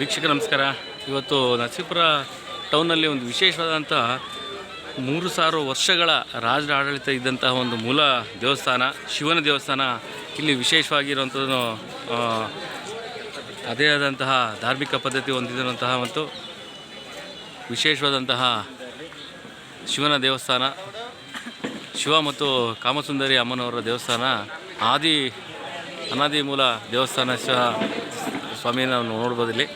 ವೀಕ್ಷಕ, ನಮಸ್ಕಾರ. ಇವತ್ತು ನರಸೀಪುರ ಟೌನಲ್ಲಿ ಒಂದು ವಿಶೇಷವಾದಂಥ ಮೂರು ಸಾವಿರ ವರ್ಷಗಳ ರಾಜರ ಆಡಳಿತ ಇದ್ದಂತಹ ಒಂದು ಮೂಲ ದೇವಸ್ಥಾನ, ಶಿವನ ದೇವಸ್ಥಾನ. ಇಲ್ಲಿ ವಿಶೇಷವಾಗಿರುವಂಥದ್ದು ಅದೇ ಆದಂತಹ ಧಾರ್ಮಿಕ ಪದ್ಧತಿ ಹೊಂದಿರುವಂತಹ ಮತ್ತು ವಿಶೇಷವಾದಂತಹ ಶಿವನ ದೇವಸ್ಥಾನ, ಶಿವ ಮತ್ತು ಕಾಮಸುಂದರಿ ಅಮ್ಮನವರ ದೇವಸ್ಥಾನ, ಆದಿ, ಅನಾದಿ ಮೂಲ ದೇವಸ್ಥಾನ ಇಲ್ಲಿ.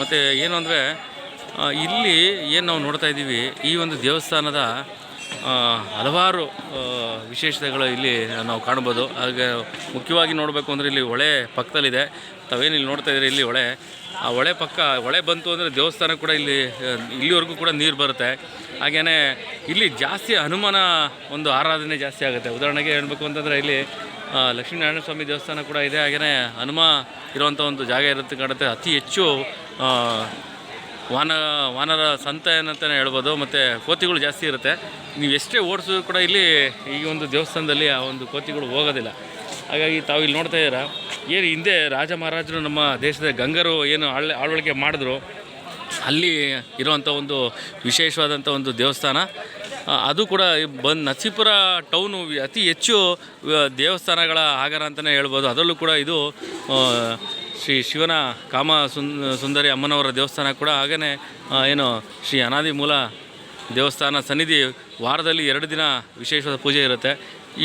ಮತ್ತು ಏನು ಅಂದರೆ ಇಲ್ಲಿ ಏನು ನಾವು ನೋಡ್ತಾ ಇದ್ದೀವಿ, ಈ ಒಂದು ದೇವಸ್ಥಾನದ ಹಲವಾರು ವಿಶೇಷತೆಗಳು ಇಲ್ಲಿ ನಾವು ಕಾಣ್ಬೋದು. ಹಾಗೆ ಮುಖ್ಯವಾಗಿ ನೋಡಬೇಕು ಅಂದರೆ ಇಲ್ಲಿ ಹೊಳೆ ಪಕ್ಕದಲ್ಲಿದೆ. ತಾವೇನು ಇಲ್ಲಿ ನೋಡ್ತಾ ಇದ್ದೀರಿ, ಇಲ್ಲಿ ಹೊಳೆ. ಆ ಹೊಳೆ ಪಕ್ಕ, ಹೊಳೆ ಬಂತು ಅಂದರೆ ದೇವಸ್ಥಾನ ಕೂಡ ಇಲ್ಲಿ ಇಲ್ಲಿವರೆಗೂ ಕೂಡ ನೀರು ಬರುತ್ತೆ. ಹಾಗೆಯೇ ಇಲ್ಲಿ ಜಾಸ್ತಿ ಹನುಮಾನ ಒಂದು ಆರಾಧನೆ ಜಾಸ್ತಿ ಆಗುತ್ತೆ. ಉದಾಹರಣೆಗೆ ಹೇಳಬೇಕು ಅಂತಂದರೆ ಇಲ್ಲಿ ಲಕ್ಷ್ಮೀನಾರಾಯಣ ಸ್ವಾಮಿ ದೇವಸ್ಥಾನ ಕೂಡ ಇದೆ. ಹಾಗೆಯೇ ಹನುಮ ಇರುವಂಥ ಒಂದು ಜಾಗ ಇರುತ್ತೆ ಕಾಣುತ್ತೆ. ಅತಿ ಹೆಚ್ಚು ವಾನ ವಾನರ ಸಂತ ಏನಂತಲೇ ಹೇಳ್ಬೋದು, ಮತ್ತು ಕೋತಿಗಳು ಜಾಸ್ತಿ ಇರುತ್ತೆ. ನೀವು ಎಷ್ಟೇ ಓಡಿಸಿದ್ರು ಕೂಡ ಇಲ್ಲಿ ಈ ಒಂದು ದೇವಸ್ಥಾನದಲ್ಲಿ ಆ ಒಂದು ಕೋತಿಗಳು ಹೋಗೋದಿಲ್ಲ. ಹಾಗಾಗಿ ತಾವು ಇಲ್ಲಿ ನೋಡ್ತಾ ಇದ್ದೀರಾ, ಏನು ಹಿಂದೆ ರಾಜ ಮಹಾರಾಜರು ನಮ್ಮ ದೇಶದ ಗಂಗರು ಏನು ಆಳ್ ಆಳ್ವಳಿಕೆ ಮಾಡಿದ್ರು, ಅಲ್ಲಿ ಇರುವಂಥ ಒಂದು ವಿಶೇಷವಾದಂಥ ಒಂದು ದೇವಸ್ಥಾನ. ಅದು ಕೂಡ ಬಂದು ನರಸೀಪುರ ಟೌನು ಅತಿ ಹೆಚ್ಚು ದೇವಸ್ಥಾನಗಳ ಆಗರ ಅಂತಲೇ ಹೇಳ್ಬೋದು. ಅದರಲ್ಲೂ ಕೂಡ ಇದು ಶ್ರೀ ಶಿವನ ಕಾಮ ಸುಂದರಿ ಅಮ್ಮನವರ ದೇವಸ್ಥಾನ ಕೂಡ ಹಾಗೆಯೇ ಏನು ಶ್ರೀ ಅನಾದಿ ಮೂಲ ದೇವಸ್ಥಾನ ಸನ್ನಿಧಿ ವಾರದಲ್ಲಿ ಎರಡು ದಿನ ವಿಶೇಷವಾದ ಪೂಜೆ ಇರುತ್ತೆ.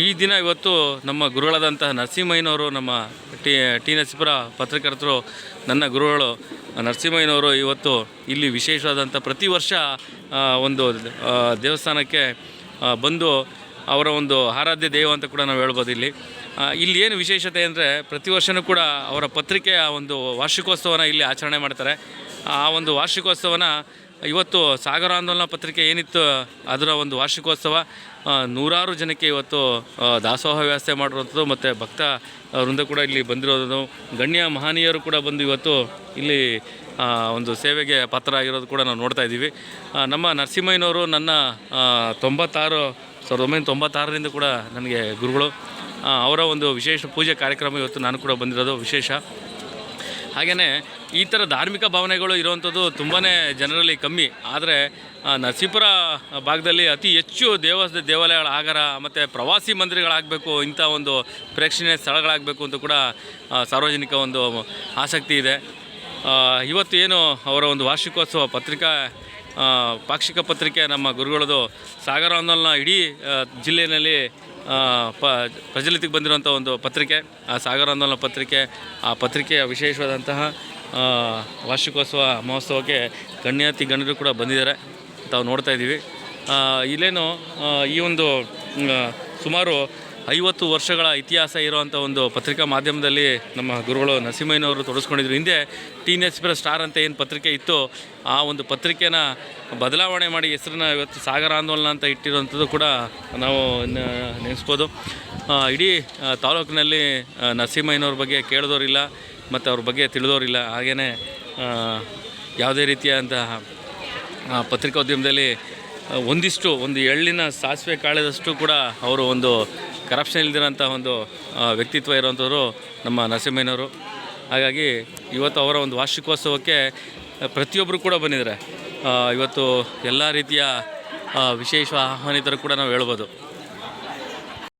ಈ ದಿನ ಇವತ್ತು ನಮ್ಮ ಗುರುಗಳಾದಂತಹ ನರಸಿಂಹಯ್ಯನವರು, ನಮ್ಮ ಟಿ ಟಿ ನರಸೀಪುರ ಪತ್ರಕರ್ತರು ನನ್ನ ಗುರುಗಳು, ನರಸಿಂಹಯ್ಯನವರು ಇವತ್ತು ಇಲ್ಲಿ ವಿಶೇಷವಾದಂಥ ಪ್ರತಿ ವರ್ಷ ಒಂದು ದೇವಸ್ಥಾನಕ್ಕೆ ಬಂದು ಅವರ ಒಂದು ಆರಾಧ್ಯ ದೇವ ಅಂತ ಕೂಡ ನಾವು ಹೇಳ್ಬೋದು ಇಲ್ಲಿ. ಇಲ್ಲಿ ಏನು ವಿಶೇಷತೆ ಅಂದರೆ ಪ್ರತಿ ವರ್ಷವೂ ಕೂಡ ಅವರ ಪತ್ರಿಕೆಯ ಒಂದು ವಾರ್ಷಿಕೋತ್ಸವನ ಇಲ್ಲಿ ಆಚರಣೆ ಮಾಡ್ತಾರೆ. ಆ ಒಂದು ವಾರ್ಷಿಕೋತ್ಸವನ ಇವತ್ತು ಸಾಗರ ಆಂದೋಲನ ಪತ್ರಿಕೆ ಏನಿತ್ತು ಅದರ ಒಂದು ವಾರ್ಷಿಕೋತ್ಸವ ನೂರಾರು ಜನಕ್ಕೆ ಇವತ್ತು ದಾಸೋಹ ವ್ಯವಸ್ಥೆ ಮಾಡಿರುವಂಥದ್ದು ಮತ್ತು ಭಕ್ತ ವೃಂದ ಕೂಡ ಇಲ್ಲಿ ಬಂದಿರೋದು. ಗಣ್ಯ ಮಹನೀಯರು ಕೂಡ ಬಂದು ಇವತ್ತು ಇಲ್ಲಿ ಒಂದು ಸೇವೆಗೆ ಪಾತ್ರ ಆಗಿರೋದು ಕೂಡ ನಾವು ನೋಡ್ತಾ ಇದ್ದೀವಿ. ನಮ್ಮ ನರಸಿಂಹಯ್ಯನವರು ನನ್ನ ತೊಂಬತ್ತಾರು ಸಾವಿರದ ಒಂಬೈನೂರ ತೊಂಬತ್ತಾರರಿಂದ ಕೂಡ ನನಗೆ ಗುರುಗಳು ಅವರ ಒಂದು ವಿಶೇಷ ಪೂಜೆ ಕಾರ್ಯಕ್ರಮ ಇವತ್ತು ನಾನು ಕೂಡ ಬಂದಿರೋದು ವಿಶೇಷ. ಹಾಗೆಯೇ ಈ ಥರ ಧಾರ್ಮಿಕ ಭಾವನೆಗಳು ಇರುವಂಥದ್ದು ತುಂಬಾ ಜನರಲ್ಲಿ ಕಮ್ಮಿ. ಆದರೆ ನರಸೀಪುರ ಭಾಗದಲ್ಲಿ ಅತಿ ಹೆಚ್ಚು ದೇವ ದೇವಾಲಯಗಳ ಆಗರ, ಮತ್ತು ಪ್ರವಾಸಿ ಮಂದಿರಗಳಾಗಬೇಕು, ಇಂಥ ಒಂದು ಪ್ರೇಕ್ಷಣೀಯ ಸ್ಥಳಗಳಾಗಬೇಕು ಅಂತ ಕೂಡ ಸಾರ್ವಜನಿಕ ಒಂದು ಆಸಕ್ತಿ ಇದೆ. ಇವತ್ತು ಏನು ಅವರ ಒಂದು ವಾರ್ಷಿಕೋತ್ಸವ ಪತ್ರಿಕಾ ಪಾಕ್ಷಿಕ ಪತ್ರಿಕೆ ನಮ್ಮ ಗುರುಗಳದು ಸಾಗರ ಆಂದೋಲನ ಇಡೀ ಜಿಲ್ಲೆಯಲ್ಲಿ ಪ, ಪ್ರಚಲಿತಕ್ಕೆ ಬಂದಿರುವಂಥ ಒಂದು ಪತ್ರಿಕೆ. ಆ ಸಾಗರ ಆಂದೋಲನ ಪತ್ರಿಕೆ, ಆ ಪತ್ರಿಕೆಯ ವಿಶೇಷವಾದಂತಹ ವಾರ್ಷಿಕೋತ್ಸವ ಮಹೋತ್ಸವಕ್ಕೆ ಗಣ್ಯಾತಿ ಗಣ್ಯರು ಕೂಡ ಬಂದಿದ್ದಾರೆ. ತಾವು ನೋಡ್ತಾ ಇದ್ದೀವಿ. ಇಲ್ಲೇನು ಈ ಒಂದು ಸುಮಾರು ಐವತ್ತು ವರ್ಷಗಳ ಇತಿಹಾಸ ಇರುವಂಥ ಒಂದು ಪತ್ರಿಕಾ ಮಾಧ್ಯಮದಲ್ಲಿ ನಮ್ಮ ಗುರುಗಳು ನರಸಿಂಹಯ್ಯನವರು ತೊಡಸ್ಕೊಂಡಿದ್ರು. ಹಿಂದೆ ಟಿ ನರಸೀಪುರ ಸ್ಟಾರ್ ಅಂತ ಏನು ಪತ್ರಿಕೆ ಇತ್ತು, ಆ ಒಂದು ಪತ್ರಿಕೆನ ಬದಲಾವಣೆ ಮಾಡಿ ಹೆಸರನ್ನ ಇವತ್ತು ಸಾಗರ ಆಂದೋಲನ ಅಂತ ಇಟ್ಟಿರುವಂಥದ್ದು ಕೂಡ ನಾವು ನೆನೆಸ್ಬೋದು. ಇಡೀ ತಾಲೂಕಿನಲ್ಲಿ ನರಸಿಂಹಯ್ಯನವ್ರ ಬಗ್ಗೆ ಕೇಳಿದವರಿಲ್ಲ ಮತ್ತು ಅವ್ರ ಬಗ್ಗೆ ತಿಳಿದವರಿಲ್ಲ ಹಾಗೆಯೇ ಯಾವುದೇ ರೀತಿಯಾದಂತಹ ಪತ್ರಿಕೋದ್ಯಮದಲ್ಲಿ ಒಂದಿಷ್ಟು, ಒಂದು ಎಳ್ಳಿನ ಸಾಸಿವೆ ಕಾಳದಷ್ಟು ಕೂಡ ಅವರು ಒಂದು ಕರಪ್ಷನ್ ಇಲ್ದಿರೋಂಥ ಒಂದು ವ್ಯಕ್ತಿತ್ವ ಇರೋವಂಥವರು ನಮ್ಮ ನರಸಿಂಹಯ್ಯನವರು. ಹಾಗಾಗಿ ಇವತ್ತು ಅವರ ಒಂದು ವಾರ್ಷಿಕೋತ್ಸವಕ್ಕೆ ಪ್ರತಿಯೊಬ್ಬರು ಕೂಡ ಬಂದಿದ್ದಾರೆ. ಇವತ್ತು ಎಲ್ಲ ರೀತಿಯ ವಿಶೇಷ ಆಹ್ವಾನಿತರು ಕೂಡ ನಾವು ಹೇಳ್ಬೋದು.